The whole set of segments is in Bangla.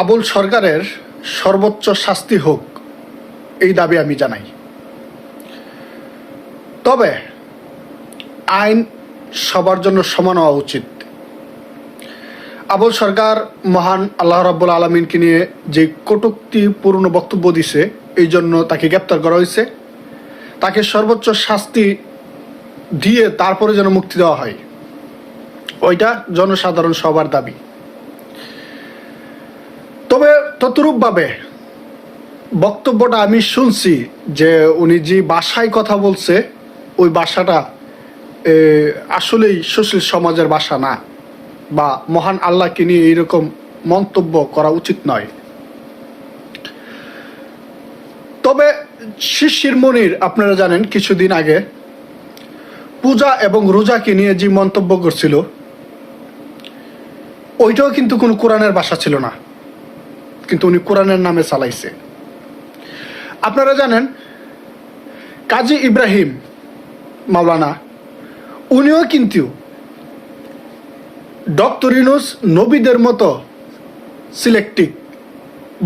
আবুল সরকারের সর্বোচ্চ শাস্তি হোক, এই দাবি আমি জানাই। তবে আইন সবার জন্য সমান হওয়া উচিত। আবুল সরকার মহান আল্লাহ রাব্বুল আলমিনকে নিয়ে যে কটুক্তিপূর্ণ বক্তব্য দিছে, এই জন্য তাকে গ্রেপ্তার করা হয়েছে। তাকে সর্বোচ্চ শাস্তি দিয়ে তারপরে যেন মুক্তি দেওয়া হয়। ওইটা জনসাধারণ সবার দাবি। তবে ততরূপভাবে বক্তব্যটা আমি শুনছি যে উনি যে বাসায় কথা বলছে, ওই বাসাটা আসলেই সুশীল সমাজের বাসা না বা মহান আল্লাহকে নিয়ে এইরকম মন্তব্য করা উচিত নয়। তবে শিশির মনির, আপনারা জানেন কিছুদিন আগে পূজা এবং রোজাকে নিয়ে যে মন্তব্য করছিল, ওইটাও কিন্তু কোনো কোরআনের বাসা ছিল না। কিন্তু উনি কোরআনের নামে চালাইছে। আপনারা জানেন, কাজী ইব্রাহিম মাওলানা, উনিও কিন্তু ডক্টর ইনুস নবীদের মতো সিলেক্টিভ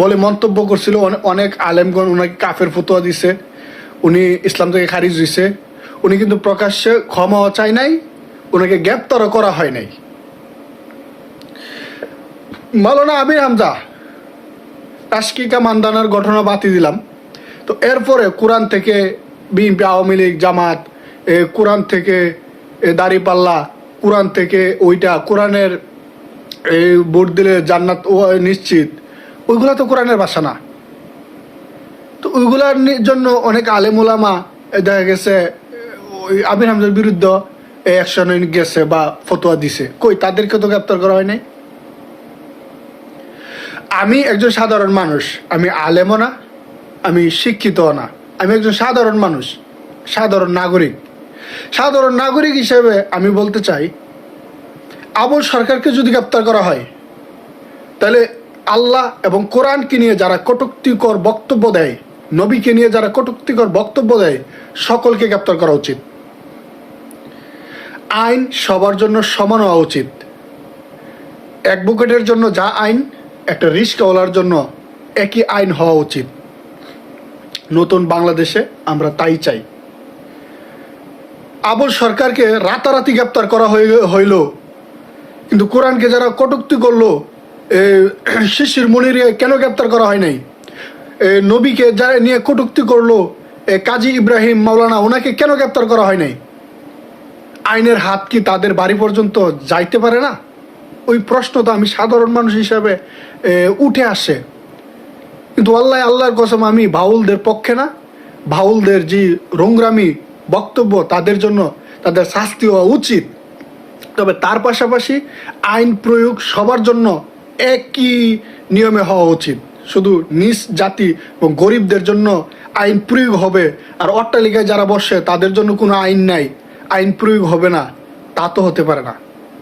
বলে মন্তব্য করছিল। অনেক আলেমগণ ওনাকে কাফের ফতোয়া দিছে, উনি ইসলাম থেকে খারিজ হয়েছে উনি কিন্তু প্রকাশ্যে ক্ষমাও চায় নাই ওনাকে গ্রেপ্তারও করা হয় নাই। মাওলানা আবির হামজা তাস্কিকা মান্দানার ঘটনা বাতি দিলাম। তো এরপরে কোরআন থেকে বিএনপি, আওয়ামী লীগ, জামাত কোরআন থেকে দাড়িপাল্লা, কোরআন থেকে ওইটা, কোরআনের এই ভোট দিলে জান্নাত নিশ্চিত। ওইগুলা তো কোরআনের বাসা না। তো ওইগুলার জন্য অনেক আলেম ওলামা দেখা গেছে, ওই আমির হামজার বিরুদ্ধে অ্যাকশন গেছে বা ফতোয়া দিছে। কই তাদেরকে তো গ্রেপ্তার করা হয় নাই? আমি একজন সাধারণ মানুষ। আমি আলেমও না, আমি শিক্ষিতও না। আমি একজন সাধারণ মানুষ, সাধারণ নাগরিক। সাধারণ নাগরিক হিসেবে আমি বলতে চাই, আবুল সরকারকে যদি গ্রেপ্তার করা হয়, তাহলে আল্লাহ এবং কোরআনকে নিয়ে যারা কটুক্তিকর বক্তব্য দেয়, নবীকে নিয়ে যারা কটুক্তিকর বক্তব্য দেয়, সকলকে গ্রেপ্তার করা উচিত। আইন সবার জন্য সমান হওয়া উচিত। অ্যাডভোকেটের জন্য যা আইন একটা রিস্কওয়ালার জন্য একই আইন হওয়া উচিত। নতুন বাংলাদেশে আমরা তাই চাই। আবুল সরকারকে রাতারাতি গ্রেপ্তার করা হইল। কিন্তু কোরআনকে যারা কটুক্তি করল শিশির মনিরে কেন গ্রেপ্তার করা হয় নাই? নবীকে যারা নিয়ে কটুক্তি করল কাজী ইব্রাহিম মাওলানা, ওনাকে কেন গ্রেপ্তার করা হয় নাই? আইনের হাত কি তাদের বাড়ি পর্যন্ত যাইতে পারে না? ওই প্রশ্ন তো আমি সাধারণ মানুষ হিসাবে উঠে আসে। কিন্তু আল্লাহ, আল্লাহর কসম আমি বাউলদের পক্ষে না। বাউলদের যে রোংরামি বক্তব্য তাদের জন্য তাদের শাস্তি হওয়া উচিত। তবে তার পাশাপাশি আইন প্রয়োগ সবার জন্য একই নিয়মে হওয়া উচিত। শুধু নিজ জাতি এবং গরিবদের জন্য আইন প্রয়োগ হবে। আর অট্টালিকায় যারা বসে তাদের জন্য কোনো আইন নাই। আইন প্রয়োগ হবে না। তা তো হতে পারে না।